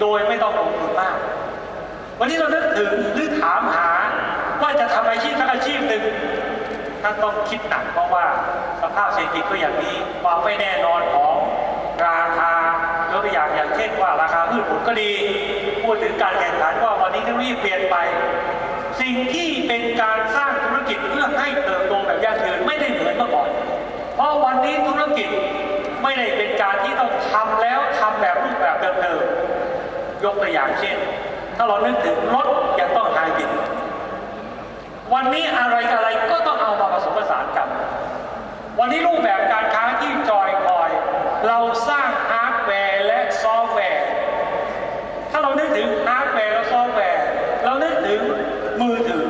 โดยไม่ต้องลงทุนมาก วันนี้เรานึกถึงหรือถามหาว่าจะทำอาชีพสักอาชีพหนึ่งท่านต้องคิดหนักเพราะว่าสภาพเศรษฐกิจก็อย่างนี้ความไม่แน่นอนของราคายกตัวอย่างอย่างเช่นว่าราคาพืชผลก็ดี พูดถึงการแข่งขันว่าวันนี้เทคโนโลยีเปลี่ยนไป สิ่งที่เป็นการสร้างธุรกิจเพื่อให้เติบโตแบบยั่งยืนไม่ได้เหมือนเมื่อก่อน เพราะวันนี้ธุรกิจไม่ได้เป็นการที่ต้องทำแล้วทำแบบรูปแบบเดิมๆ ยกตัวอย่างเช่น ถ้าเรานึกถึงรถยังต้องไฮบริดวันนี้อะไรอะไรก็ต้องเอามาผสมผสานกัน วันนี้รูปแบบการค้าที่จอยคอย เราสร้างฮาร์ดแวร์และซอฟต์แวร์ ถ้าเรานึกถึงฮาร์ดแวร์และซอฟต์แวร์ เรานึกถึงมือถือ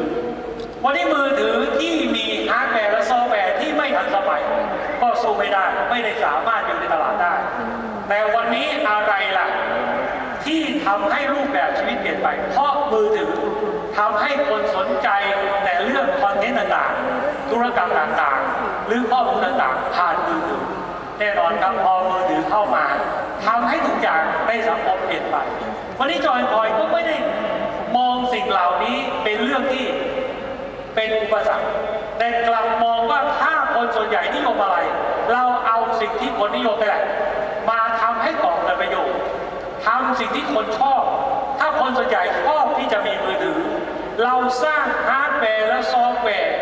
วันนี้มือถือที่มีฮาร์ดแวร์และซอฟต์แวร์ที่ไม่ทันสมัยก็สู้ไม่ได้ ไม่ได้สามารถอยู่ในตลาดได้ แต่วันนี้อะไรล่ะ ที่ทำให้รูปแบบชีวิตเปลี่ยนไป เพราะมือถือทำให้คนสนใจแต่เรื่องคอนเทนต์ต่างๆ ธุรกรรมต่างๆ หรือข้อมูลต่างๆ ผ่านมือถือแน่นอนครับพอมือถือเข้ามาทำให้ทุกอย่างในสังคมเปลี่ยนไป วันนี้จอยคอยก็ไม่ได้มองสิ่งเหล่านี้เป็นเรื่องที่เป็นอุปสรรคแต่กลับมองว่าถ้าคนส่วนใหญ่นิยมอะไร เราเอาสิ่งที่คนนิยมไปแหละมาทำให้ก่อเกิดประโยชน์ สิ่งที่คนชอบ ถ้าคนส่วนใหญ่ชอบที่จะมีมือถือ เราสร้างฮาร์ดแวร์และซอฟต์แวร์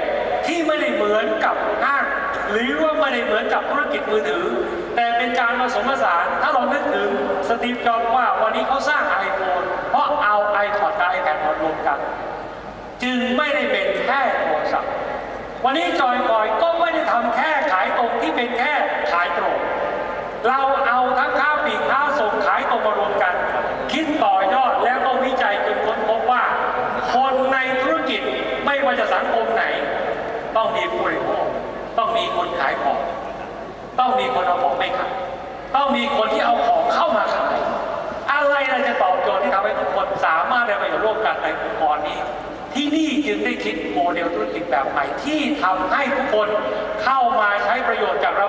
ที่ไม่ได้เหมือนกับห้างหรือว่าไม่ได้เหมือนกับธุรกิจมือถือ แต่เป็นการผสมผสานถ้าเรานึกถึงสตีฟจ็อบว่าวันนี้เขาสร้าง iPhone เพราะเอา iPod กับ iPad มารวมกัน จึงไม่ได้เป็นแค่โทรศัพท์วันนี้จอยคอยก็ไม่ได้ทำแค่ขายตรงที่เป็นแค่ขายตรง เรา คิดต่อยอดแล้วก็วิจัยจนค้นพบว่า คนในธุรกิจไม่ว่าจะสังคมไหน ต้องมีผู้บริโภคต้องมีคนขายของ ต้องมีคนเอาของไปขายต้องมีคนที่เอาของเข้ามาขาย อะไรเราจะตอบโจทย์ที่ทำให้ทุกคนสามารถได้ประโยชน์ร่วมกันในองค์กรนี้ ที่นี่จึงได้คิดโมเดลธุรกิจแบบใหม่ที่ทำให้ทุกคนเข้ามาใช้ประโยชน์จากระบบ